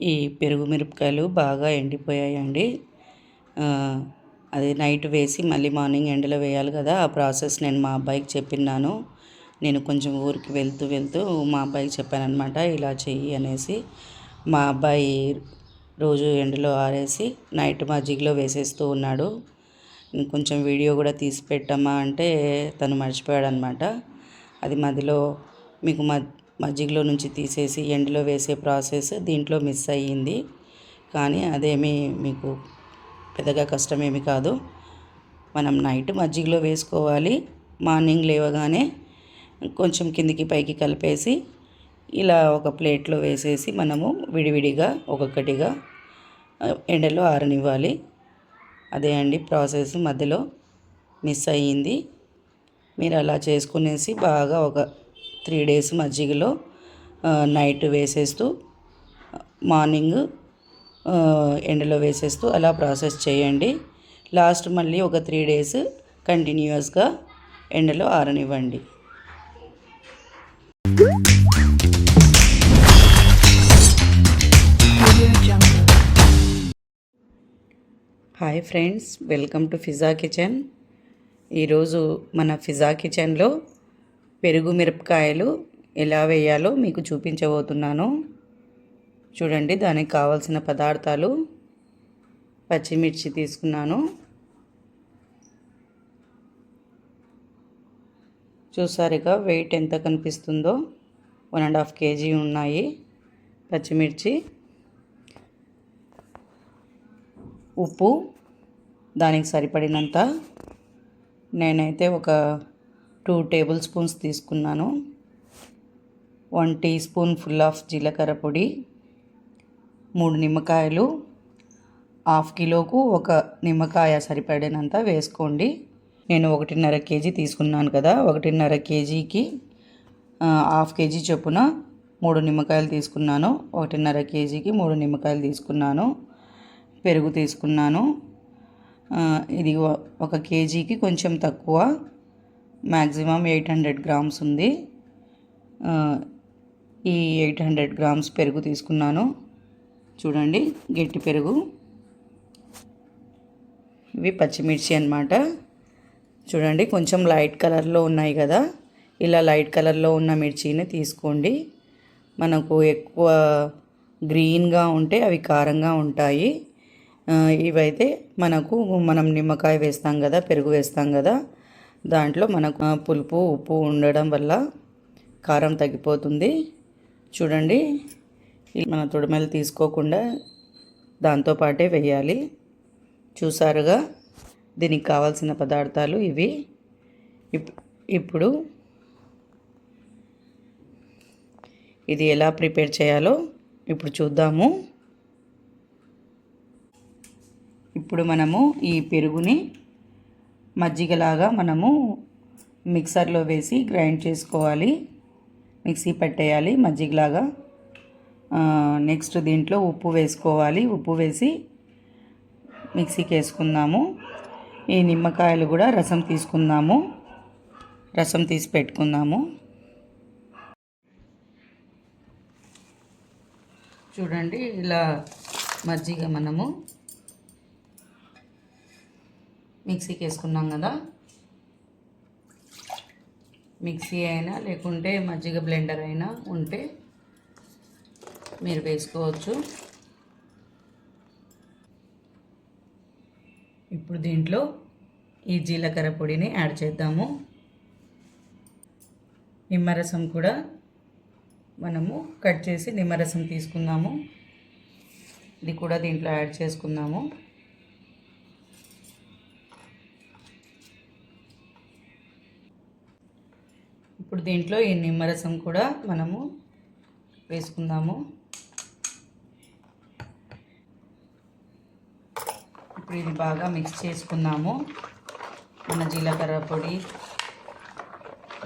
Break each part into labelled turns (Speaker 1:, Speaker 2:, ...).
Speaker 1: ఈ పెరుగు మిరపకాయలు బాగా ఎండిపోయాయండి. అది నైట్ వేసి మళ్ళీ మార్నింగ్ ఎండలో వేయాలి కదా ఆ ప్రాసెస్ నేను మా అబ్బాయికి చెప్పినాను నేను కొంచెం ఊరికి వెళ్తూ వెళ్తూ మా అబ్బాయికి చెప్పానమాట ఇలా చెయ్యి అనేసి. మా అబ్బాయి రోజు ఎండలో ఆరేసి నైట్ మజ్జిగలో వేసేస్తూ ఉన్నాడు. కొంచెం వీడియో కూడా తీసి పెట్టమ్మా అంటే తను మర్చిపోయాడు అనమాట అది మధ్యలో మీకు మ మజ్జిగలో నుంచి తీసేసి ఎండలో వేసే ప్రాసెస్ దీంట్లో మిస్ అయ్యింది. కానీ అదేమీ మీకు పెద్దగా కష్టమేమి కాదు. మనం నైట్ మజ్జిగలో వేసుకోవాలి. మార్నింగ్ లేవగానే కొంచెం కిందికి పైకి కలిపేసి ఇలా ఒక ప్లేట్లో వేసేసి మనము విడివిడిగా ఒక్కొక్కటిగా ఎండలో ఆరనివ్వాలి. అదే అండి ప్రాసెస్ మధ్యలో మిస్ అయ్యింది. మీరు అలా చేసుకునేసి బాగా ఒక త్రీ డేస్ మజ్జిగలో నైట్ వేసేస్తూ మార్నింగ్ ఎండలో వేసేస్తూ అలా ప్రాసెస్ చేయండి. లాస్ట్ మళ్ళీ ఒక త్రీ డేస్ కంటిన్యూస్గా ఎండలో ఆరనివ్వండి. Hi friends welcome to Fiza kitchen. ఈరోజు మన ఫిజా కిచెన్లో పెరుగు మిరపకాయలు ఎలా వేయాలో మీకు చూపించబోతున్నాను. చూడండి దానికి కావాల్సిన పదార్థాలు. పచ్చిమిర్చి తీసుకున్నాను. చూసారుగా వెయిట్ ఎంత కనిపిస్తుందో. వన్ అండ్ హాఫ్ కేజీ ఉన్నాయి పచ్చిమిర్చి. ఉప్పు దానికి సరిపడినంత. నేనైతే ఒక టూ టేబుల్ స్పూన్స్ తీసుకున్నాను. One teaspoon full of జీలకర్ర పొడి మూడు నిమ్మకాయలు హాఫ్ కిలోకు ఒక నిమ్మకాయ సరిపడినంత వేసుకోండి. నేను ఒకటిన్నర కేజీ తీసుకున్నాను కదా ఒకటిన్నర కేజీకి హాఫ్ కేజీ చొప్పున మూడు నిమ్మకాయలు తీసుకున్నాను. ఒకటిన్నర కేజీకి మూడు నిమ్మకాయలు తీసుకున్నాను. పెరుగు తీసుకున్నాను. ఇది ఒక కేజీకి కొంచెం తక్కువ మ్యాక్సిమం ఎయిట్ హండ్రెడ్ గ్రామ్స్ ఉంది. ఈ ఎయిట్ హండ్రెడ్ గ్రామ్స్ పెరుగు తీసుకున్నాను. చూడండి గట్టి పెరుగు. ఇవి పచ్చిమిర్చి అన్నమాట. చూడండి కొంచెం లైట్ కలర్లో ఉన్నాయి కదా. ఇలా లైట్ కలర్లో ఉన్న మిర్చిని తీసుకోండి. మనకు ఎక్కువ గ్రీన్గా ఉంటే అవి కారంగా ఉంటాయి. ఇవైతే మనకు మనం నిమ్మకాయ వేస్తాం కదా పెరుగు వేస్తాం కదా దాంట్లో మనకు పులుపు ఉప్పు ఉండడం వల్ల కారం తగ్గిపోతుంది. చూడండి మన తొడిమెలు తీసుకోకుండా దాంతోపాటే వేయాలి. చూసారుగా దీనికి కావాల్సిన పదార్థాలు ఇవి. ఇప్- ఇప్పుడు ఇది ఎలా ప్రిపేర్ చేయాలో ఇప్పుడు చూద్దాము. ఇప్పుడు మనము ఈ పెరుగుని మజ్జిగలాగా మనము మిక్సర్లో వేసి గ్రైండ్ చేసుకోవాలి. మిక్సీ పట్టేయాలి మజ్జిగలాగా. నెక్స్ట్ దీంట్లో ఉప్పు వేసుకోవాలి. ఉప్పు వేసి మిక్సీకి వేసుకుందాము. ఈ నిమ్మకాయలు కూడా రసం తీసుకుందాము. రసం తీసి పెట్టుకుందాము. చూడండి ఇలా మజ్జిగ మనము మిక్సీకి వేసుకున్నాం కదా. మిక్సీ అయినా లేకుంటే మజ్జిగ బ్లెండర్ అయినా ఉంటే మీరు వేసుకోవచ్చు. ఇప్పుడు దీంట్లో ఈ జీలకర్ర పొడిని యాడ్ చేద్దాము. నిమ్మరసం కూడా మనము కట్ చేసి నిమ్మరసం తీసుకుందాము ఇది కూడా దీంట్లో యాడ్ చేసుకుందాము. ఇప్పుడు దీంట్లో ఈ నిమ్మరసం కూడా మనము వేసుకుందాము. ఇప్పుడు ఇది బాగా మిక్స్ చేసుకుందాము. మన జీలకర్ర పొడి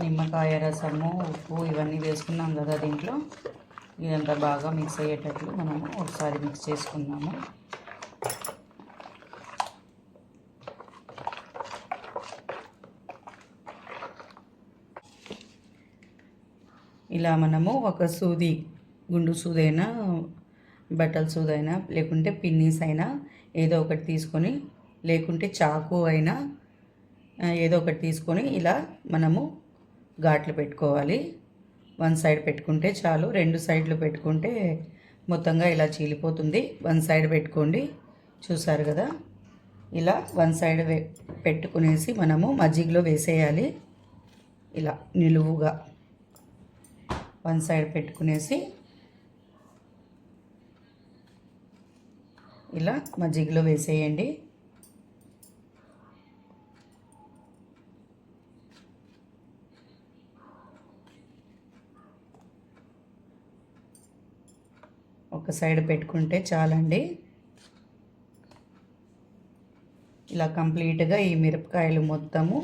Speaker 1: నిమ్మకాయ రసము ఉప్పు ఇవన్నీ వేసుకున్నాం కదా దీంట్లో. ఇదంతా బాగా మిక్స్ అయ్యేటట్లు మనము ఒకసారి మిక్స్ చేసుకుందాము. ఇలా మనము ఒక సూది గుండు సూదైనా బట్టల సూదైనా లేకుంటే పిన్నీస్ అయినా ఏదో ఒకటి తీసుకొని లేకుంటే చాకు అయినా ఏదో ఒకటి తీసుకొని ఇలా మనము ఘాట్లు పెట్టుకోవాలి. వన్ సైడ్ పెట్టుకుంటే చాలు రెండు సైడ్లు పెట్టుకుంటే మొత్తంగా ఇలా చీలిపోతుంది. వన్ సైడ్ పెట్టుకోండి చూసారు కదా? ఇలా వన్ సైడ్ పెట్టుకునేసి మనము మజ్జిగలో వేసేయాలి. ఇలా నిలువుగా. వన్ సైడ్ పెట్టుకునేసి ఇలా మజ్జిగలో వేసేయండి. ఒక సైడ్ పెట్టుకుంటే చాలండి. ఇలా కంప్లీట్గా ఈ మిరపకాయలు మొత్తము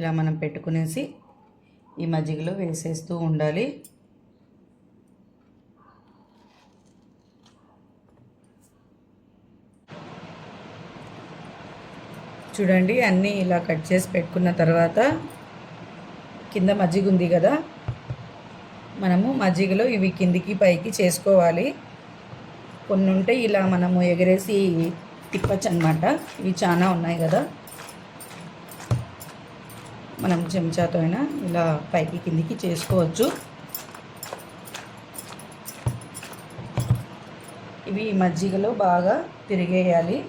Speaker 1: ఇలా మనం పెట్టుకునేసి ఈ మజ్జిగలో వేసేస్తూ ఉండాలి. చూడండి అన్నీ ఇలా కట్ చేసి పెట్టుకున్న తర్వాత కింద మజ్జిగ ఉంది కదా మనము మజ్జిగలో ఇవి కిందికి పైకి చేసుకోవాలి. కొన్ని ఉంటే ఇలా మనము ఎగరేసి తిప్పచ్చు అనమాట ఇవి చాలా ఉన్నాయి కదా. మనం చెంచాతో అయినా ఇలా పైకి కిందికి చేసుకోవచ్చు. ఇవి మజ్జిగలో బాగా తిరిగేయాలి.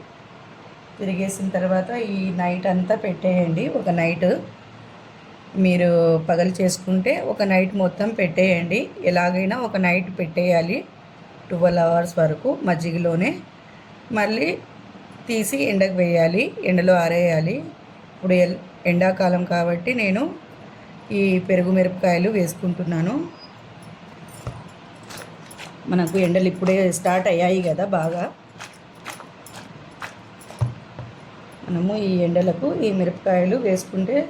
Speaker 1: తిరిగేసిన తర్వాత ఈ నైట్ అంతా పెట్టేయండి. ఒక నైట్ మీరు పగలు చేసుకుంటే ఒక నైట్ మొత్తం పెట్టేయండి. ఎలాగైనా ఒక నైట్ పెట్టేయాలి. ట్వెల్వ్ అవర్స్ వరకు మజ్జిగలోనే. మళ్ళీ తీసి ఎండకు వేయాలి. ఎండలో ఆరేయాలి. ఇప్పుడు ఎల్ ఎండాకాలం కాబట్టి నేను ఈ పెరుగు మిరపకాయలు వేసుకుంటున్నాను. మనకు ఎండలు ఇప్పుడే స్టార్ట్ అయ్యాయి కదా బాగా. మనము ఈ ఎండలకు ఈ మిరపకాయలు వేసుకుంటే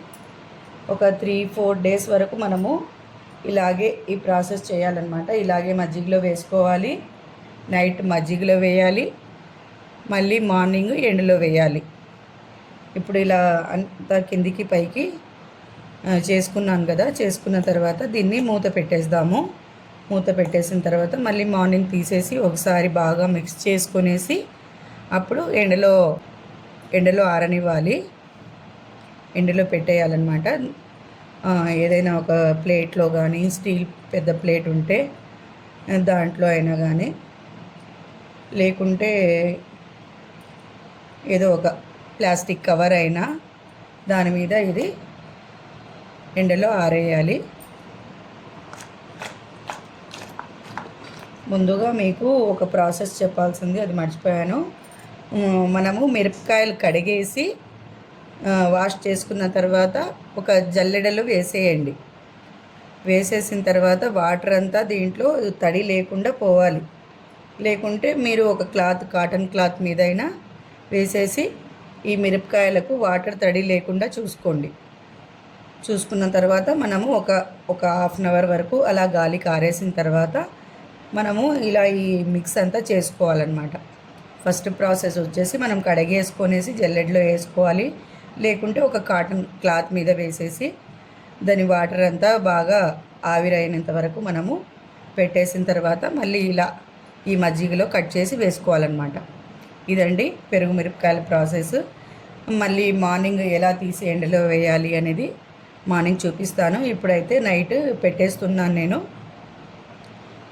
Speaker 1: ఒక త్రీ ఫోర్ డేస్ వరకు మనము ఇలాగే ఈ ప్రాసెస్ చేయాలన్నమాట. ఇలాగే మజ్జిగలో వేసుకోవాలి. నైట్ మజ్జిగలో వేయాలి. మళ్ళీ మార్నింగ్ ఎండలో వేయాలి. ఇప్పుడు ఇలా అంతా కిందికి పైకి చేసుకున్నాను కదా చేసుకున్న తర్వాత దీన్ని మూత పెట్టేద్దాము. మూత పెట్టేసిన తర్వాత మళ్ళీ మార్నింగ్ తీసేసి ఒకసారి బాగా మిక్స్ చేసుకునేసి అప్పుడు ఎండలో ఎండలో ఆరనివ్వాలి. ఎండలో పెట్టేయాలన్నమాట. ఏదైనా ఒక ప్లేట్లో కానీ స్టీల్ పెద్ద ప్లేట్ ఉంటే దాంట్లో అయినా కానీ లేకుంటే ఏదో ఒక ప్లాస్టిక్ కవర్ అయినా దాని మీద ఇది ఎండలో ఆరేయాలి. ముందుగా మీకు ఒక ప్రాసెస్ చెప్పాల్సింది అది మర్చిపోయాను. మనము మిరపకాయలు కడిగేసి వాష్ చేసుకున్న తర్వాత ఒక జల్లెడలు వేసేయండి. వేసేసిన తర్వాత వాటర్ అంతా దీంట్లో తడి లేకుండా పోవాలి. లేకుంటే మీరు ఒక క్లాత్ కాటన్ క్లాత్ మీదైనా వేసేసి ఈ మిరపకాయలకు వాటర్ తడి లేకుండా చూసుకోండి. చూసుకున్న తర్వాత మనము ఒక ఒక హాఫ్ అన్ అవర్ వరకు అలా గాలి కారేసిన తర్వాత మనము ఇలా ఈ మిక్స్ అంతా చేసుకోవాలన్నమాట. ఫస్ట్ ప్రాసెస్ వచ్చేసి మనం కడగేసుకొనేసి జల్లెడలో వేసుకోవాలి. లేకుంటే ఒక కాటన్ క్లాత్ మీద వేసేసి దాని వాటర్ అంతా బాగా ఆవిరైనంత వరకు మనము పెట్టేసిన తర్వాత మళ్ళీ ఇలా ఈ మజ్జిగలో కట్ చేసి వేసుకోవాలన్నమాట. ఇదండి పెరుగు మిరపకాయల ప్రాసెస్. మళ్ళీ మార్నింగ్ ఎలా తీసి ఎండలో వేయాలి అనేది మార్నింగ్ చూపిస్తాను. ఇప్పుడైతే నైట్ పెట్టేస్తున్నాను నేను.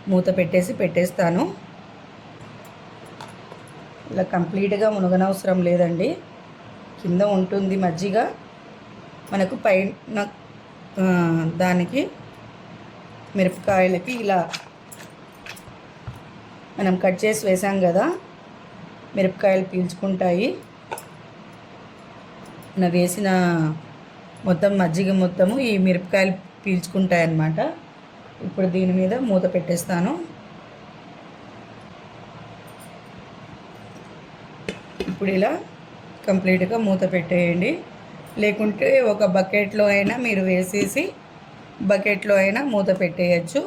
Speaker 1: మూత పెట్టేసి పెట్టేస్తాను. ఇలా కంప్లీట్గా మునగనవసరం లేదండి. కింద ఉంటుంది మజ్జిగ. మనకు పైన దానికి మిరపకాయలకి ఇలా మనం కట్ చేసి వేసాం కదా. మిరపకాయలు పీల్చుకుంటాయి. నా వేసిన మొత్తం మజ్జిగ మొత్తము ఈ మిరపకాయలు పీల్చుకుంటాయి అన్నమాట ఇప్పుడు దీని మీద మూత పెట్టేస్తాను. ఇప్పుడు ఇలా కంప్లీట్గా మూత పెట్టేయండి. లేకుంటే ఒక బకెట్లో అయినా మీరు వేసేసి బకెట్లో అయినా మూత పెట్టేయచ్చు.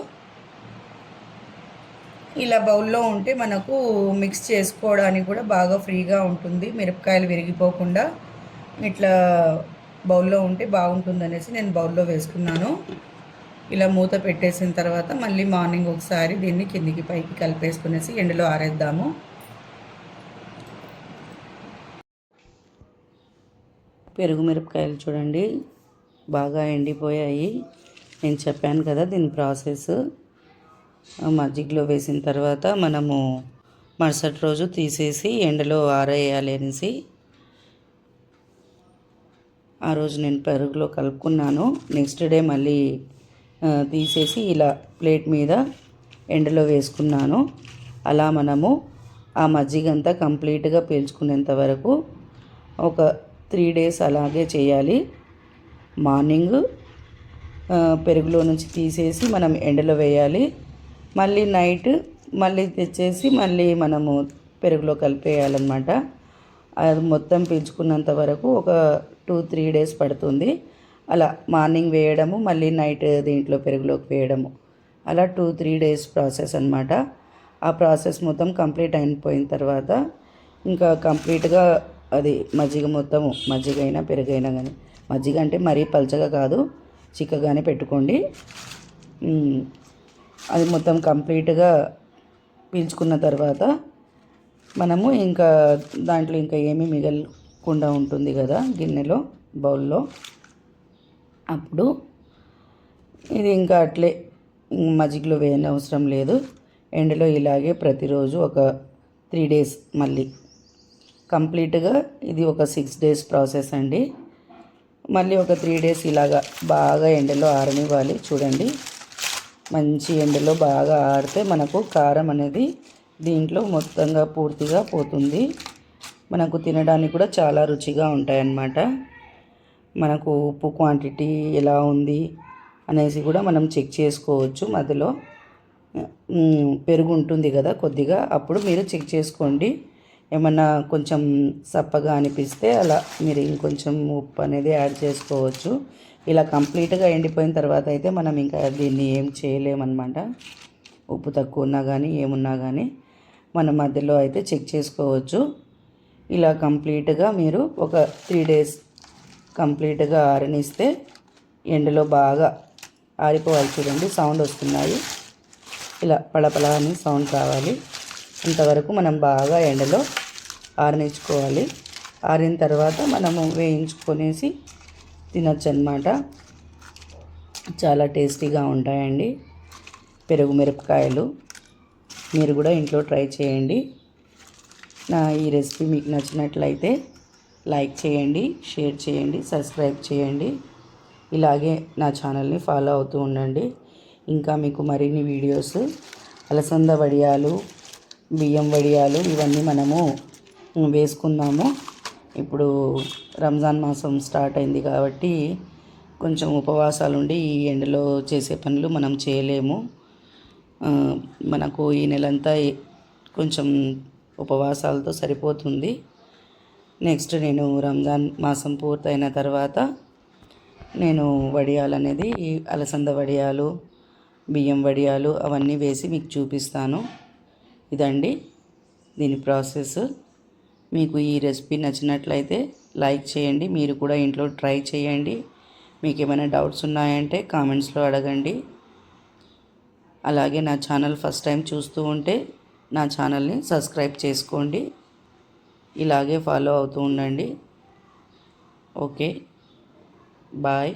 Speaker 1: ఇలా బౌల్లో ఉంటే మనకు మిక్స్ చేసుకోవడానికి కూడా బాగా ఫ్రీగా ఉంటుంది. మిరపకాయలు విరిగిపోకుండా ఇట్లా బౌల్లో ఉంటే బాగుంటుంది అనేసి నేను బౌల్లో వేసుకున్నాను. ఇలా మూత పెట్టేసిన తర్వాత మళ్ళీ మార్నింగ్ ఒకసారి దీన్ని కిందికి పైకి కలిపేసుకునేసి ఎండలో ఆరేద్దాము. పెరుగు మిరపకాయలు చూడండి బాగా ఎండిపోయాయి. నేను చెప్పాను కదా దీని ప్రాసెస్. మజ్జిగలో వేసిన తర్వాత మనము మరుసటి రోజు తీసేసి ఎండలో ఆరేయాలి అనేసి ఆ రోజు నేను పెరుగులో కలుపుకున్నాను. నెక్స్ట్ డే మళ్ళీ తీసేసి ఇలా ప్లేట్ మీద ఎండలో వేసుకున్నాను. అలా మనము ఆ మజ్జిగ అంతా కంప్లీట్గా పీల్చుకునేంత వరకు ఒక త్రీ డేస్ అలాగే చేయాలి. మార్నింగ్ పెరుగులో నుంచి తీసేసి మనం ఎండలో వేయాలి. మళ్ళీ నైట్ మళ్ళీ తెచ్చేసి మళ్ళీ మనము పెరుగులో కలిపేయాలన్నమాట. అది మొత్తం పీల్చుకున్నంత వరకు ఒక టూ త్రీ డేస్ పడుతుంది. అలా మార్నింగ్ వేయడము మళ్ళీ నైట్ దీంట్లో పెరుగులోకి వేయడము. అలా టూ త్రీ డేస్ ప్రాసెస్ అనమాట ఆ ప్రాసెస్ మొత్తం కంప్లీట్ అయిపోయిన తర్వాత ఇంకా కంప్లీట్గా అది మజ్జిగ మొత్తము మజ్జిగ అయినా పెరుగైనా కానీ మజ్జిగ అంటే మరీ పలచగా కాదు చిక్కగానే పెట్టుకోండి. అది మొత్తం కంప్లీట్గా పీల్చుకున్న తర్వాత మనము ఇంకా దాంట్లో ఇంకా ఏమీ మిగలకుండా ఉంటుంది కదా గిన్నెలో బౌల్లో. అప్పుడు ఇది ఇంకా అట్లే మజ్జిగలో వేయని అవసరం లేదు. ఎండలో ఇలాగే ప్రతిరోజు ఒక త్రీ డేస్ మళ్ళీ. కంప్లీట్గా ఇది ఒక సిక్స్ డేస్ ప్రాసెస్ అండి. మళ్ళీ ఒక త్రీ డేస్ ఇలాగా బాగా ఎండలో ఆరనివ్వాలి. చూడండి. మంచి ఎండలో బాగా ఆడితే మనకు కారం అనేది దీంట్లో మొత్తంగా పూర్తిగా పోతుంది. మనకు తినడానికి కూడా చాలా రుచిగా ఉంటాయన్నమాట. మనకు ఉప్పు క్వాంటిటీ ఎలా ఉంది అనేసి కూడా మనం చెక్ చేసుకోవచ్చు. మధ్యలో పెరుగు ఉంటుంది కదా కొద్దిగా. అప్పుడు మీరు చెక్ చేసుకోండి. ఏమన్నా కొంచెం సప్పగా అనిపిస్తే అలా మీరు ఇంకొంచెం ఉప్పు అనేది యాడ్ చేసుకోవచ్చు. ఇలా కంప్లీట్గా ఎండిపోయిన తర్వాత అయితే మనం ఇంకా దీన్ని ఏం చేయలేమన్నమాట. ఉప్పు తక్కువ ఉన్నా కానీ ఏమున్నా కానీ మనం మధ్యలో అయితే చెక్ చేసుకోవచ్చు. ఇలా కంప్లీట్గా మీరు ఒక త్రీ డేస్ కంప్లీట్గా ఆరనిస్తే ఎండలో బాగా ఆరిపోవాలి చూడండి సౌండ్ వస్తున్నాయి. ఇలా పళపళ అని సౌండ్ కావాలి అంతవరకు మనం బాగా ఎండలో ఆరనించుకోవాలి ఆరిన తర్వాత మనము వేయించుకొనేసి తినచ్చు అనమాట చాలా టేస్టీగా ఉంటాయండి పెరుగు మిరపకాయలు. మీరు కూడా ఇంట్లో ట్రై చేయండి. నా ఈ రెసిపీ మీకు నచ్చినట్లయితే లైక్ చేయండి షేర్ చేయండి సబ్స్క్రైబ్ చేయండి. ఇలాగే నా ఛానల్ని ఫాలో అవుతూ ఉండండి. ఇంకా మీకు మరిన్ని వీడియోస్ అలసంద వడియాలు బియ్యం వడియాలు ఇవన్నీ మనము వేసుకుందాము. ఇప్పుడు రంజాన్ మాసం స్టార్ట్ అయింది కాబట్టి కొంచెం ఉపవాసాలు ఉండి ఈ ఎండలో చేసే పనులు మనం చేయలేము. మనకు ఈ నెలంతా కొంచెం ఉపవాసాలతో సరిపోతుంది. నెక్స్ట్ నేను రంజాన్ మాసం పూర్తయిన తర్వాత నేను వడియాలు అనేది ఈ అలసంద వడియాలు బియ్యం వడియాలు అవన్నీ వేసి మీకు చూపిస్తాను. ఇదండి దీని ప్రాసెస్. మీకు ఈ రెసిపీ నచ్చినట్లయితే లైక్ చేయండి మీరు కూడా ఇంట్లో ట్రై చేయండి. మీకు ఏమైనా డౌట్స్ ఉన్నాయంటే కామెంట్స్లో అడగండి. అలాగే నా ఛానల్ ఫస్ట్ టైం చూస్తూ ఉంటే నా ఛానల్ని సబ్స్క్రైబ్ చేసుకోండి. ఇలాగే ఫాలో అవుతూ ఉండండి. Okay bye.